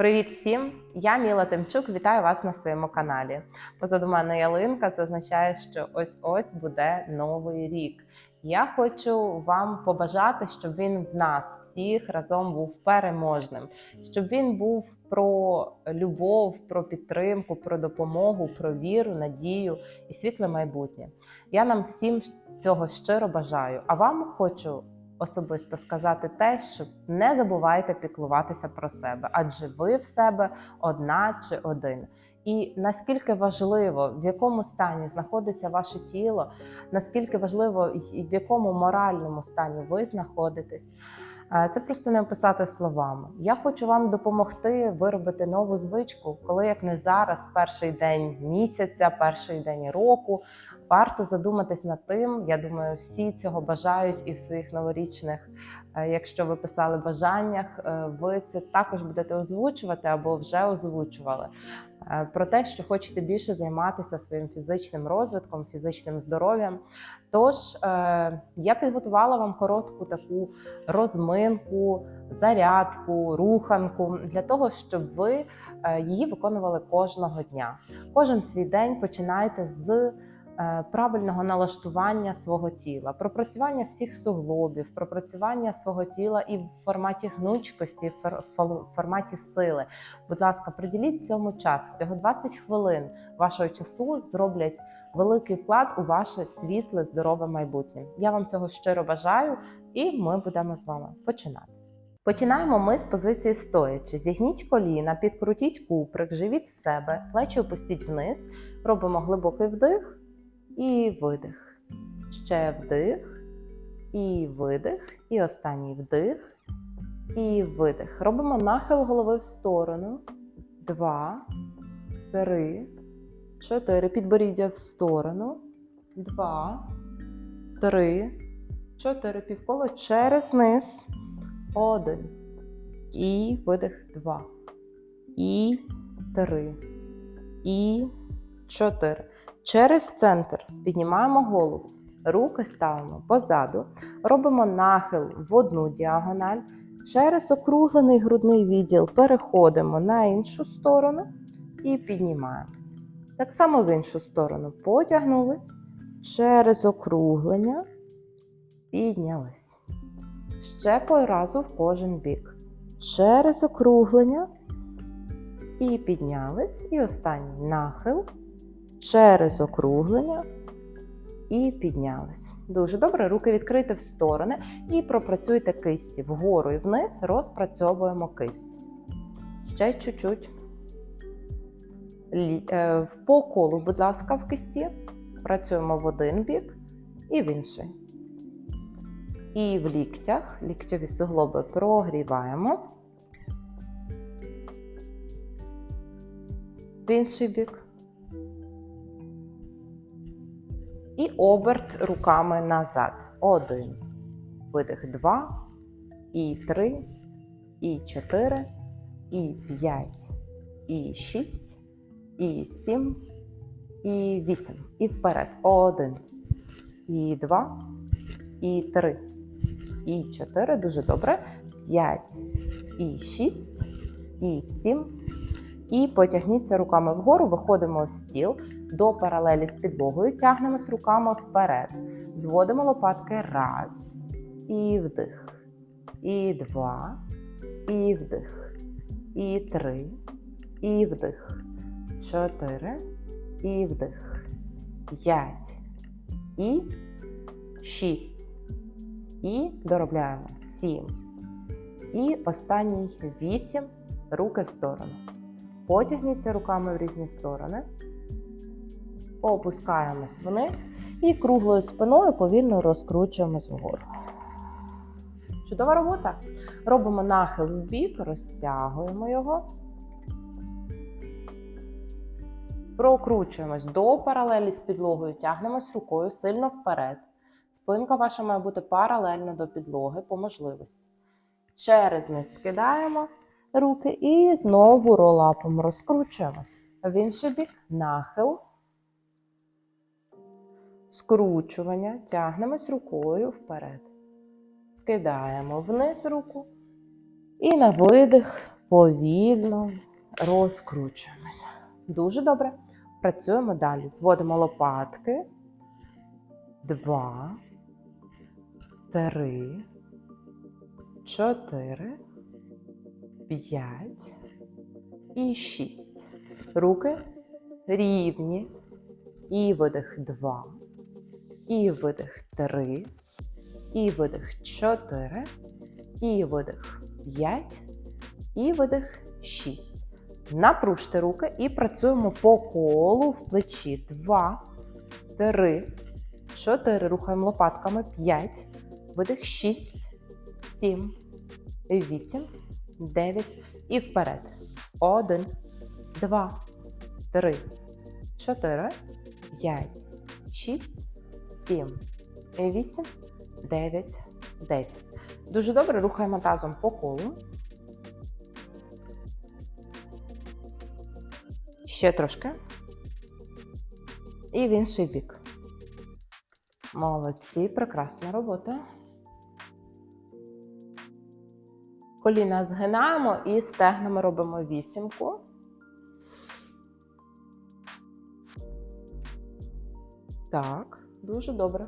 Привіт всім! Я Міла Тимчук. Вітаю вас на своєму каналі. Позаду мене ялинка. Це означає, що ось ось буде новий рік. Я хочу вам побажати, щоб він в нас всіх разом був переможним, щоб він був про любов, про підтримку, про допомогу, про віру, надію і світле майбутнє. Я нам всім цього щиро бажаю. А вам хочу особисто сказати те, що не забувайте піклуватися про себе, адже ви в себе одна чи один. І наскільки важливо, в якому стані знаходиться ваше тіло, наскільки важливо в якому моральному стані ви знаходитесь. Е, Це просто не описати словами. Я хочу вам допомогти виробити нову звичку, коли як не зараз, перший день місяця, перший день року. Варто задуматись над тим. Я думаю, всі цього бажають і в своїх новорічних, е, якщо ви писали бажаннях, е, ви це також будете озвучувати або вже озвучували. Е, Про те, що хочете більше займатися своїм фізичним розвитком, фізичним здоров'ям. Тож е, я підготувала вам коротку таку розминку, зарядку, руханку для того, щоб ви е, її виконували кожного дня. Кожен свій день починайте з правильного налаштування свого тіла, пропрацювання всіх суглобів, пропрацювання свого тіла і в форматі гнучкості, в форматі сили. Будь ласка, приділіть цьому час. Всього 20 хвилин вашого часу зроблять великий вклад у ваше світле, здорове майбутнє. Я вам цього щиро бажаю, і ми будемо з вами починати. Починаємо ми з позиції стоячи. Зігніть коліна, підкрутіть куприк, живіть в себе, плечі опустіть вниз. Робимо глибокий вдих і видих. Ще вдих і видих. І останній вдих і видих. Робимо нахил голови в сторону. Два, три, чотири. Підборіддя в сторону. Два, три, чотири. Півколо через низ. Один. І видих. Два. І три. І чотири. Через центр піднімаємо голову. Руки ставимо позаду. Робимо нахил в одну діагональ. Через округлений грудний відділ переходимо на іншу сторону і піднімаємось. Так само в іншу сторону потягнулись, через округлення піднялись. Ще по разу в кожен бік. Через округлення і піднялись. І останній нахил. Через округлення і піднялись. Дуже добре. Руки відкрити в сторони і пропрацюйте кисті вгору і вниз, розпрацьовуємо кисть. Ще чуть-чуть. Е, По колу, будь ласка, в кисті. Працюємо в один бік і в інший. І в ліктях ліктьові суглоби прогріваємо. В інший бік. Оберт руками назад. Один. Видих два. І три. І чотири. І п'ять. І шість. І сім. І вісім. І вперед. Один. І два. І три. І чотири. Дуже добре. П'ять. І шість. І сім. І потягніться руками вгору, виходимо в стіл до паралелі з підлогою, тягнемось руками вперед. Зводимо лопатки раз. І вдих. І два. І вдих. І три. І вдих. Чотири. І вдих. П'ять. І шість. І доробляємо сім. І останній вісім. Руки в сторону. Потягніться руками в різні сторони. Опускаємось вниз і круглою спиною повільно розкручуємось вгору. Чудова робота. Робимо нахил в бік, розтягуємо його. Прокручуємось до паралелі з підлогою, тягнемось рукою сильно вперед. Спинка ваша має бути паралельно до підлоги по можливості. Через низ скидаємо руки і знову ролапом розкручуємось. В інший бік нахил. Скручування, тягнемось рукою вперед. Скидаємо вниз руку. І на видих повільно розкручуємося. Дуже добре. Працюємо далі. Зводимо лопатки. Два, три, чотири, п'ять і шість. Руки рівні. І видих два. І видих три. І видих чотири. І видих п'ять. І видих шість. Напружте руки і працюємо по колу в плечі. Два, три, чотири. Рухаємо лопатками. П'ять. Видих шість, сім, вісім, дев'ять. І вперед. Один, два, три, чотири, п'ять, шість, сім, вісім, дев'ять, десять. Дуже добре рухаємо тазом по колу. Ще трошки. І в інший бік. Молодці, прекрасна робота. Коліна згинаємо і стегнами робимо вісімку. Так, дуже добре.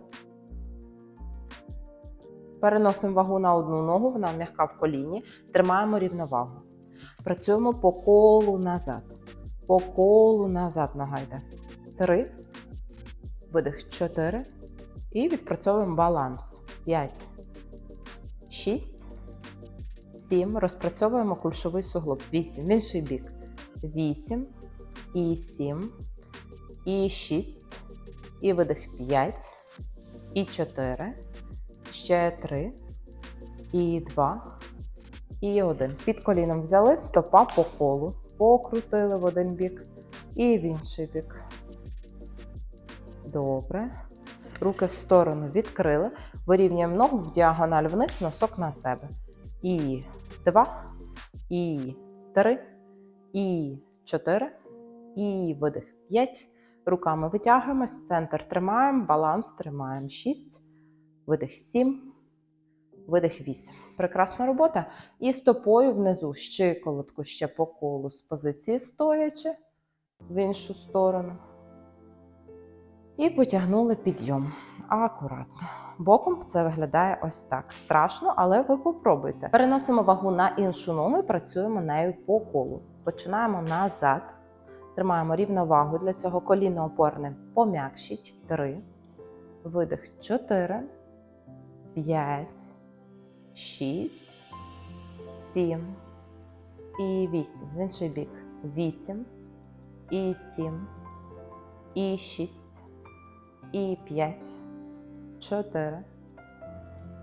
Переносимо вагу на одну ногу, вона м'яка в коліні. Тримаємо рівновагу. Працюємо по колу назад. По колу назад нога. Три. Видих. Чотири. І відпрацьовуємо баланс. П'ять. Шість. Сім. Розпрацьовуємо кульшовий суглоб. Вісім. В інший бік. Вісім. І сім. І шість. І видих 5. І 4. Ще 3. І 2. І 1. Під коліном взяли стопа по колу. Покрутили в один бік і в інший бік. Добре. Руки в сторону відкрили. Вирівнюємо ногу в діагональ вниз, носок на себе. І 2. І 3. І 4. І видих 5. Руками витягуємось, центр тримаємо, баланс тримаємо. 6, видих 7, видих 8. Прекрасна робота. І стопою внизу щиколотку ще по колу з позиції стоячи в іншу сторону. І потягнули підйом. Акуратно. Боком це виглядає ось так. Страшно, але ви попробуйте. Переносимо вагу на іншу ногу і працюємо нею по колу. Починаємо назад. Тримаємо рівновагу. Для цього коліно опорне пом'якшіть. 3. Видих 4, 5, 6, 7 і 8. В інший бік. 8, і 7, і 6, і 5, 4,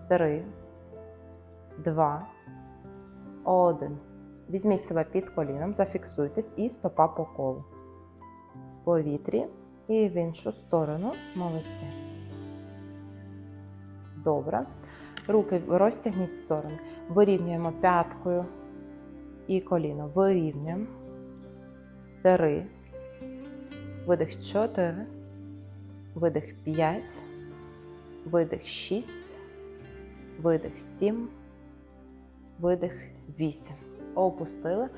3, 2, 1. Візьміть себе під коліном, зафіксуйтесь і стопа по колу. Повітрі і в іншу сторону. Молодці. Добре. Руки розтягніть в сторони. Вирівнюємо п'яткою і коліно. Вирівнюємо. Три. Видих 4. Видих 5. Видих 6. Видих 7. Видих 8 опустили.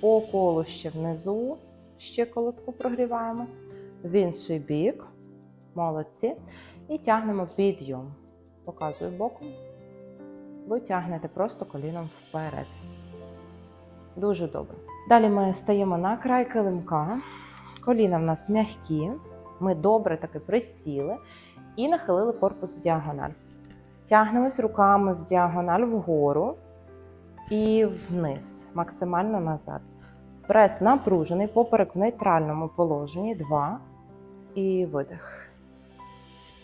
По ще внизу, щиколотку прогріваємо, в інший бік. Молодці. І тягнемо підйом. Показую боком. Ви тягнете просто коліном вперед. Дуже добре. Далі ми стаємо на край килимка. Коліна в нас м'які. Ми добре таки присіли і нахилили корпус в діагональ. Тягнемось руками в діагональ вгору і вниз, максимально назад. Прес напружений, поперек в нейтральному положенні. Два. І видих.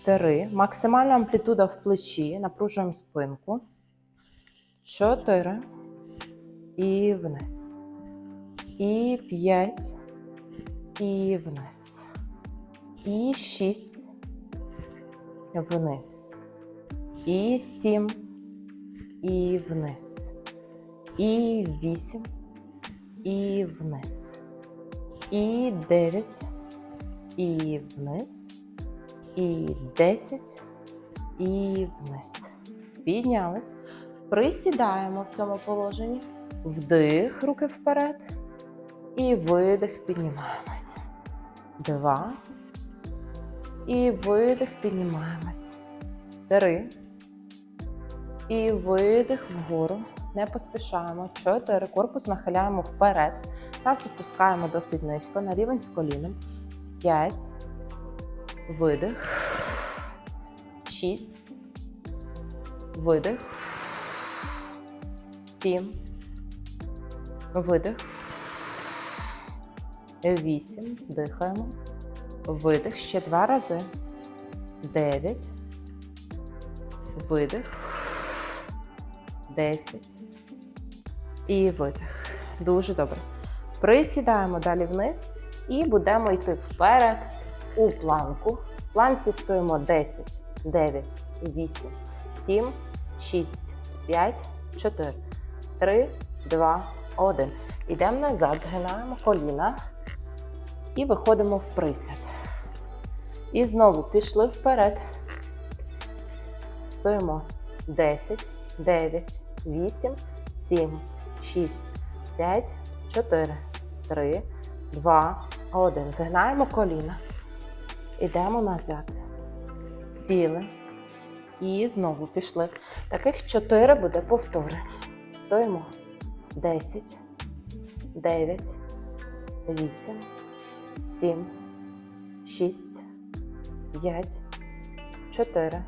Три. Максимальна амплітуда в плечі. Напружуємо спинку. Чотири. І вниз. І п'ять. І вниз. І шість. Вниз. І сім. І вниз. І 8, і вниз. І 9, і вниз. І 10, і вниз. Піднялись. Присідаємо в цьому положенні. Вдих, руки вперед. І видих, піднімаємось. Два. І видих, піднімаємось. Три. І видих вгору. Не поспішаємо. Чотири. Корпус нахиляємо вперед. Таз опускаємо досить низько на рівень з коліном. П'ять. Видих. Шість. Видих. Сім. Видих. Вісім. Дихаємо. Видих. Ще два рази. Дев'ять. Видих. Десять. І видих. Дуже добре. Присідаємо далі вниз і будемо йти вперед у планку. В планці стоїмо 10, 9, 8, 7, 6, 5, 4, 3, 2, 1. Йдемо назад, згинаємо коліна і виходимо в присяд. І знову пішли вперед. Стоїмо 10, 9, 8, 7, 6, 5, 4, 3, 2, 1. Згинаємо коліна. Йдемо назад. Сіли. І знову пішли. Таких 4 буде повтори. Стоїмо. 10, 9, 8, 7, 6, 5, 4,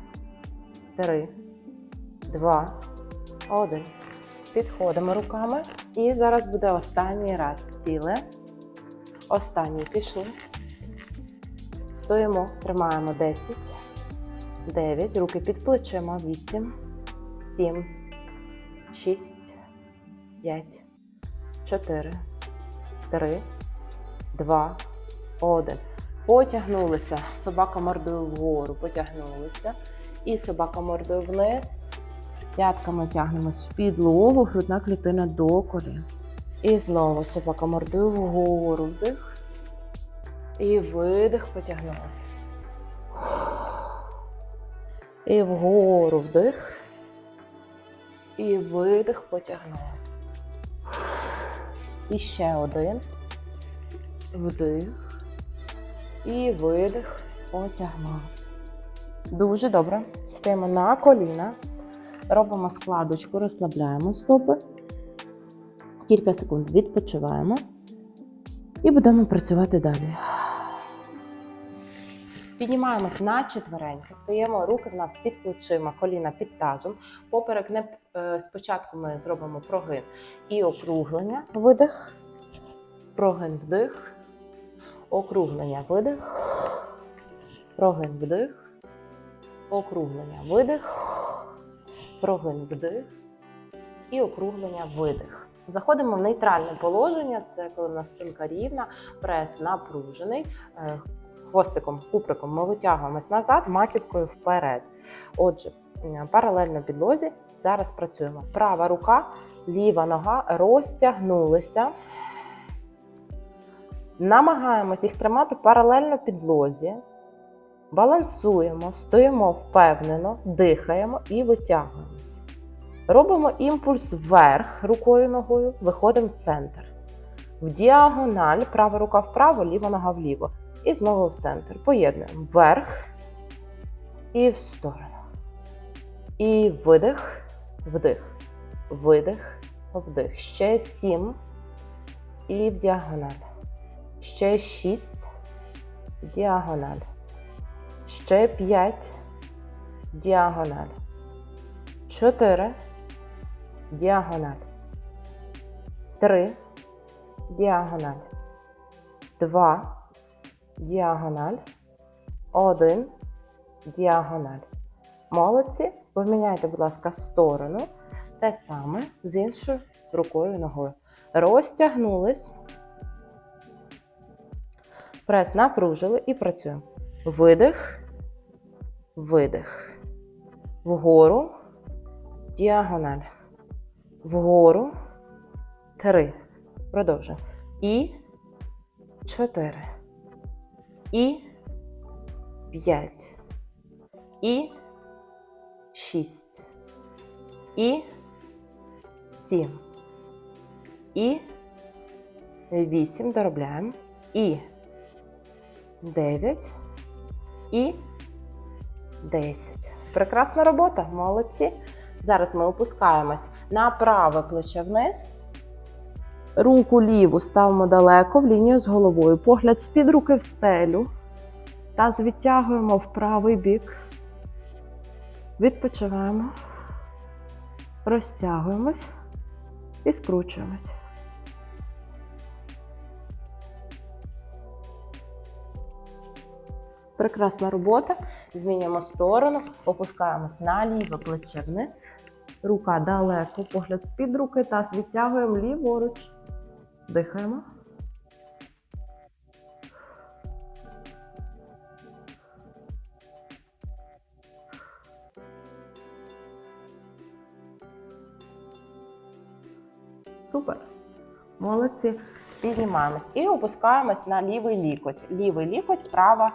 3, 2, 1. Підходимо руками. І зараз буде останній раз. Сіли. Останній пішли. Стоїмо, тримаємо 10, 9, руки під плечима, 8, 7, 6, 5, 4, 3, 2, 1. Потягнулися. Собака мордою вгору, потягнулися. І собака мордою вниз. П'ятками тягнемось в підлогу, грудна клітина до колін. І знову собака мордою вгору вдих. І видих потягнулася. І вгору вдих. І видих потягнулася. І ще один. Вдих. І видих потягнулася. Дуже добре. Стаємо на коліна. Робимо складочку, розслабляємо стопи. Кілька секунд відпочиваємо. І будемо працювати далі. Піднімаємось на четвереньки, стаємо руки в нас під плечима, коліна під тазом. Поперек не е, спочатку ми зробимо прогин і округлення, видих, прогин вдих, округлення, видих, прогин вдих, округлення, видих, прогин вдих і округлення, видих. Заходимо в нейтральне положення, це коли в нас спинка рівна, прес напружений. Е, Хвостиком, куприком ми витягуємось назад, маківкою вперед. Отже, паралельно підлозі зараз працюємо. Права рука, ліва нога розтягнулися. Намагаємось їх тримати паралельно підлозі. Балансуємо, стоїмо впевнено, дихаємо і витягуємось. Робимо імпульс вверх рукою ногою, виходимо в центр. В діагональ, права рука вправо, ліва нога вліво. І знову в центр. Поєднуємо вверх і в сторону. І видих, вдих, видих, вдих. Ще сім. І в діагональ. Ще шість. Діагональ. Ще п'ять. Діагональ. Чотири. Діагональ. Три. Діагональ. Два діагональ, один, діагональ. Молодці. Поміняйте, будь ласка, сторону. Те саме з іншою рукою ногою. Розтягнулись. Прес напружили і працюємо. Видих, видих. Вгору, діагональ. Вгору. Три. Продовжуємо. І чотири. І п'ять. І шість. І сім. І 8. Доробляємо. І 9. І 10. Прекрасна робота, молодці. Зараз ми опускаємось на праве плече вниз. Руку ліву ставимо далеко в лінію з головою. Погляд з-під руки в стелю. Таз відтягуємо в правий бік. Відпочиваємо. Розтягуємось і скручуємось. Прекрасна робота. Змінюємо сторону, опускаємось на ліве плече вниз. Рука далеко, погляд з-під руки, таз відтягуємо ліворуч. Дихаємо. Супер. Молодці. Піднімаємось і опускаємось на лівий лікоть. Лівий лікоть, права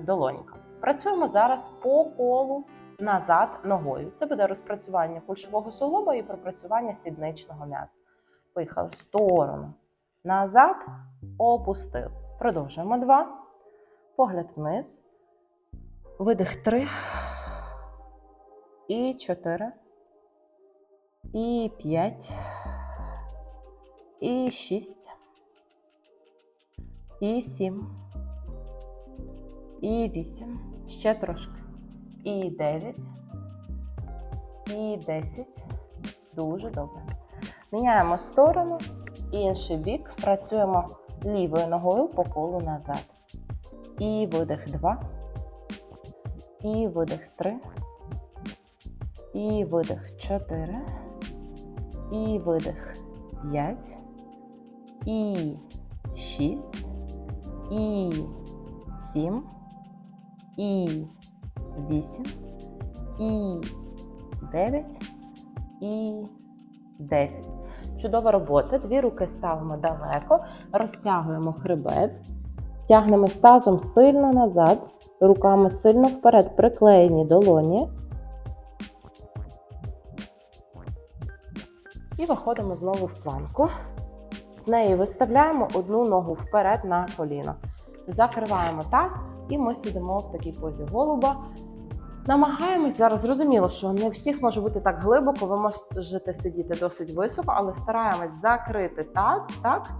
долонька. Працюємо зараз по колу назад ногою. Це буде розпрацювання кульшового суглоба і пропрацювання сідничного м'яза. Поїхали в сторону. Назад. Опустили. Продовжуємо два. Погляд вниз. Видих три. І чотири. І п'ять. І шість. І сім. І вісім. Ще трошки. І дев'ять. І десять. Дуже добре. Міняємо сторону. Інший бік. Працюємо лівою ногою по колу назад. І видих два. І видих три. І видих чотири. І видих п'ять. І шість. І сім. І вісім. І дев'ять. І десять. Чудова робота. Дві руки ставимо далеко, розтягуємо хребет, тягнемо тазом сильно назад, руками сильно вперед, приклеєні долоні. І виходимо знову в планку. З неї виставляємо одну ногу вперед на коліно. Закриваємо таз, і ми сидимо в такій позі голуба. Намагаємось зараз зрозуміло, що не всіх може бути так глибоко, ви можете сидіти досить високо, але стараємось закрити таз так,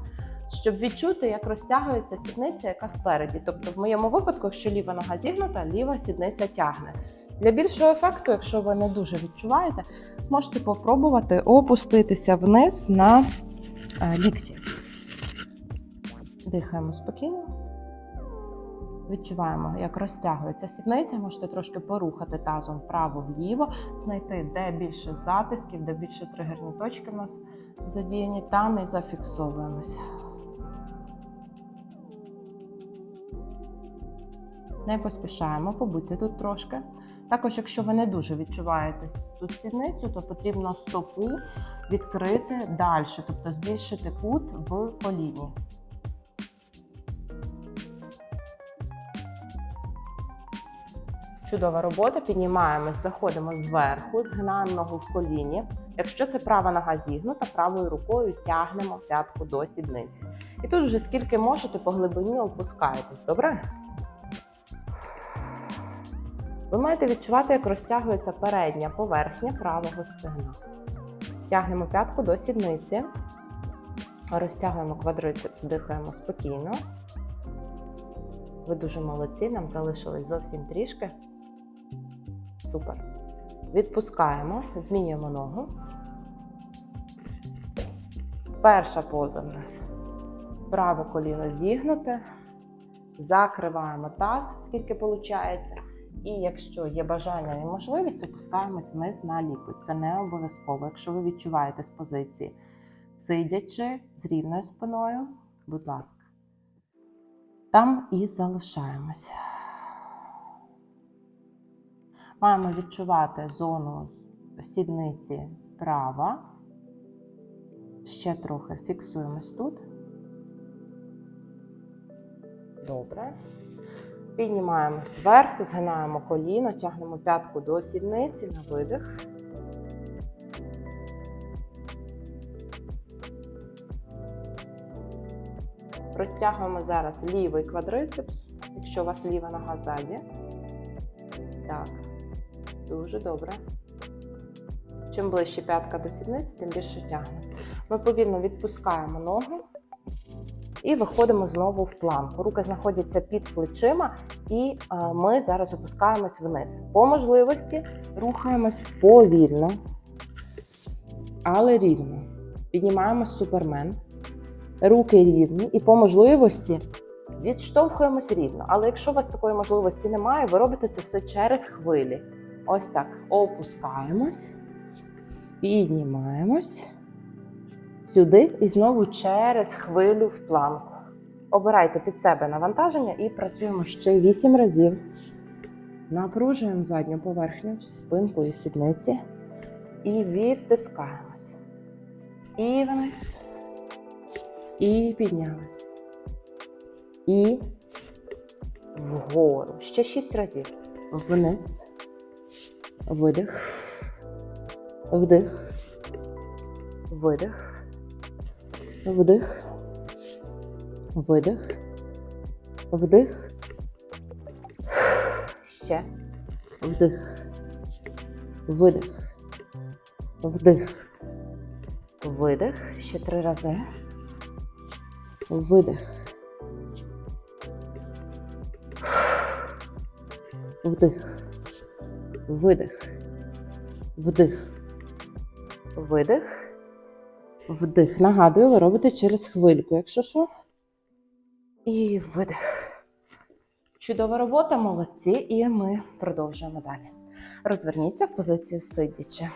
щоб відчути, як розтягується сідниця, яка спереді. Тобто, в моєму випадку, якщо ліва нога зігнута, ліва сідниця тягне. Для більшого ефекту, якщо ви не дуже відчуваєте, можете попробувати опуститися вниз на е, лікті. Дихаємо спокійно. Відчуваємо, як розтягується сідниця. Можете трошки порухати тазом вправо-вліво, знайти, де більше затисків, де більше тригерні точки в нас задіяні, там і зафіксовуємося. Не поспішаємо, побудьте тут трошки. Також, якщо ви не дуже відчуваєте тут сідницю, то потрібно стопу відкрити далі, тобто збільшити кут в коліні. Чудова робота. Піднімаємось, заходимо зверху, згинаємо ногу в коліні. Якщо це права нога зігнута, правою рукою тягнемо п'ятку до сідниці. І тут вже скільки можете по глибині опускаєтесь, добре? Ви маєте відчувати, як розтягується передня поверхня правого стегна. Тягнемо п'ятку до сідниці. Розтягуємо квадрицепс, дихаємо спокійно. Ви дуже молодці, нам залишилось зовсім трішки. Супер. Відпускаємо, змінюємо ногу. Перша поза в нас. Праве коліно зігнуте. Закриваємо таз, скільки виходить. І якщо є бажання і можливість, опускаємось вниз на лікоть. Це не обов'язково. Якщо ви відчуваєте з позиції, сидячи з рівною спиною, будь ласка. Там і залишаємось. Маємо відчувати зону сідниці справа. Ще трохи фіксуємось тут. Добре. Піднімаємо зверху, згинаємо коліно, тягнемо п'ятку до сідниці на видих. Розтягуємо зараз лівий квадрицепс, якщо у вас ліва нога ззаді. Так, дуже добре. Чим ближче п'ятка до сідниці, тим більше тягне. Ми повільно відпускаємо ногу і виходимо знову в планку. Руки знаходяться під плечима, і е, ми зараз опускаємось вниз. По можливості рухаємось повільно, але рівно. Піднімаємо супермен. Руки рівні, і по можливості відштовхуємось рівно. Але якщо у вас такої можливості немає, ви робите це все через хвилі. Ось так. Опускаємось, піднімаємось сюди і знову через хвилю в планку. Обирайте під себе навантаження і працюємо ще 8 разів. Напружуємо задню поверхню, спинку і сідниці. І відтискаємось. І вниз. І піднялись. І вгору. Ще 6 разів. Вниз. Видих. Вдих. Видих. Вдих. Видих. Вдих. Ще. Вдих. Видих. Вдих. Видих. Ще три рази. Видих. Вдих. Видих. Вдих. Видих. Вдих. Нагадую, ви робите через хвильку, якщо що. І видих. Чудова робота, молодці. І ми продовжуємо далі. Розверніться в позицію сидячи.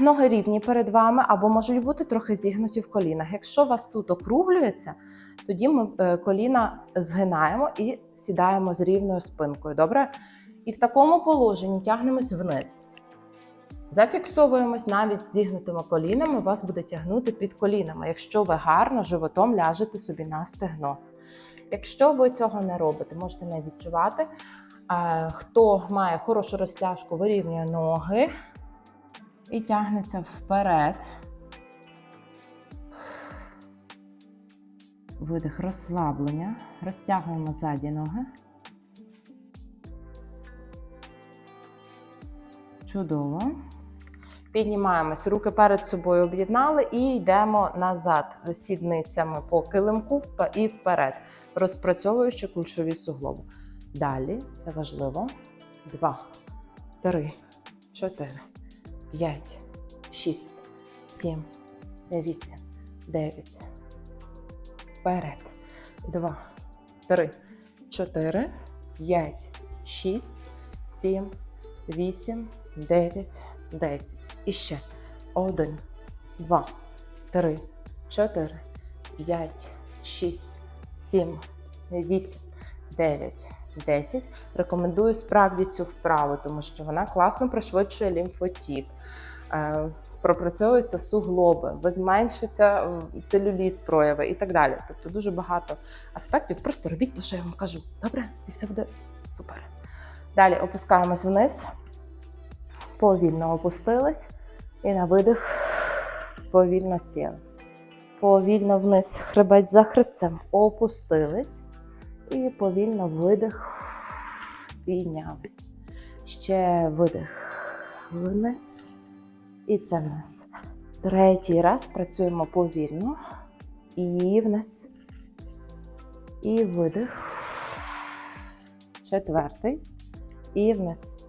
Ноги рівні перед вами або можуть бути трохи зігнуті в колінах. Якщо вас тут округлюється, тоді ми е, коліна згинаємо і сідаємо з рівною спинкою. Добре? І в такому положенні тягнемось вниз. Зафіксовуємось навіть зігнутими колінами, вас буде тягнути під колінами, якщо ви гарно животом ляжете собі на стегно. Якщо ви цього не робите, можете не відчувати. Хто має хорошу розтяжку, вирівнює ноги і тягнеться вперед. Видих розслаблення. Розтягуємо ззаді ноги. Чудово. Піднімаємось, руки перед собою об'єднали і йдемо назад сідницями по килимку і вперед, розпрацьовуючи кульшові суглоби. Далі, це важливо. Два, три, чотири, п'ять, шість, сім, вісім, дев'ять. Вперед. Два, три, чотири, п'ять, шість, сім, вісім, дев'ять, десять. І ще. Один, два, три, чотири, п'ять, шість, сім, вісім, дев'ять, десять. Рекомендую справді цю вправу, тому що вона класно пришвидшує лімфотік. Е, Пропрацьовуються суглоби, зменшиться целюліт прояви і так далі. Тобто дуже багато аспектів. Просто робіть те, що я вам кажу. Добре? І все буде супер. Далі опускаємось вниз, повільно опустились. І на видих повільно сіли. Повільно вниз хребець за хребцем опустились. І повільно видих, піднялись. Ще видих вниз. І це вниз. Третій раз працюємо повільно. І вниз. І видих. Четвертий. І вниз.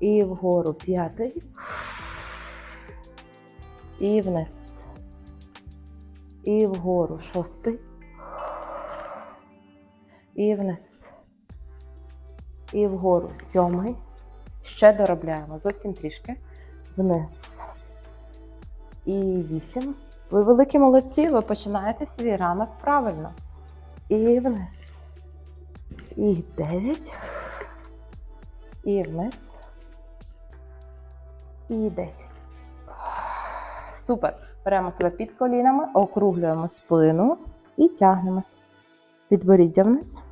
І вгору п'ятий. І вниз. І вгору шостий. І вниз. І вгору сьомий. Ще доробляємо зовсім трішки. Вниз. І вісім. Ви великі молодці, ви починаєте свій ранок правильно. І вниз. І дев'ять. І вниз. І десять. Супер. Беремо себе під колінами, округлюємо спину і тягнемось. Підборіддя вниз.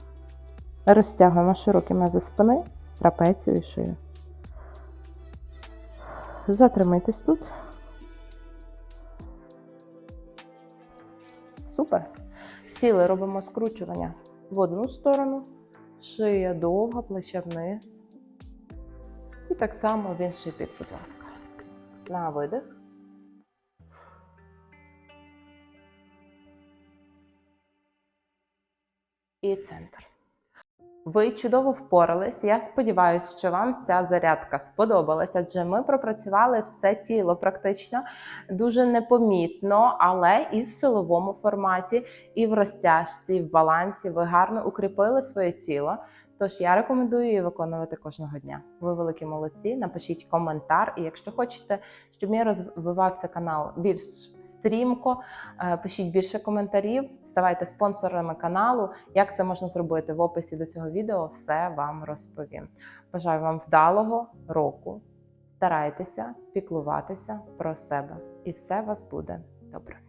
Розтягуємо широкі м'язи спини, трапецію і шию. Затримайтесь тут. Супер. Сіли, робимо скручування в одну сторону, шия довга, плече вниз. І так само в інший бік, будь ласка. На видих. І центр. Ви чудово впорались. Я сподіваюся, що вам ця зарядка сподобалася, адже ми пропрацювали все тіло практично дуже непомітно, але і в силовому форматі, і в розтяжці, і в балансі. Ви гарно укріпили своє тіло. Тож я рекомендую її виконувати кожного дня. Ви великі молодці. Напишіть коментар. І якщо хочете, щоб мій розвивався канал більш стрімко, е, пишіть більше коментарів, ставайте спонсорами каналу. Як це можна зробити в описі до цього відео, все вам розповім. Бажаю вам вдалого року. Старайтеся піклуватися про себе, і все у вас буде добре.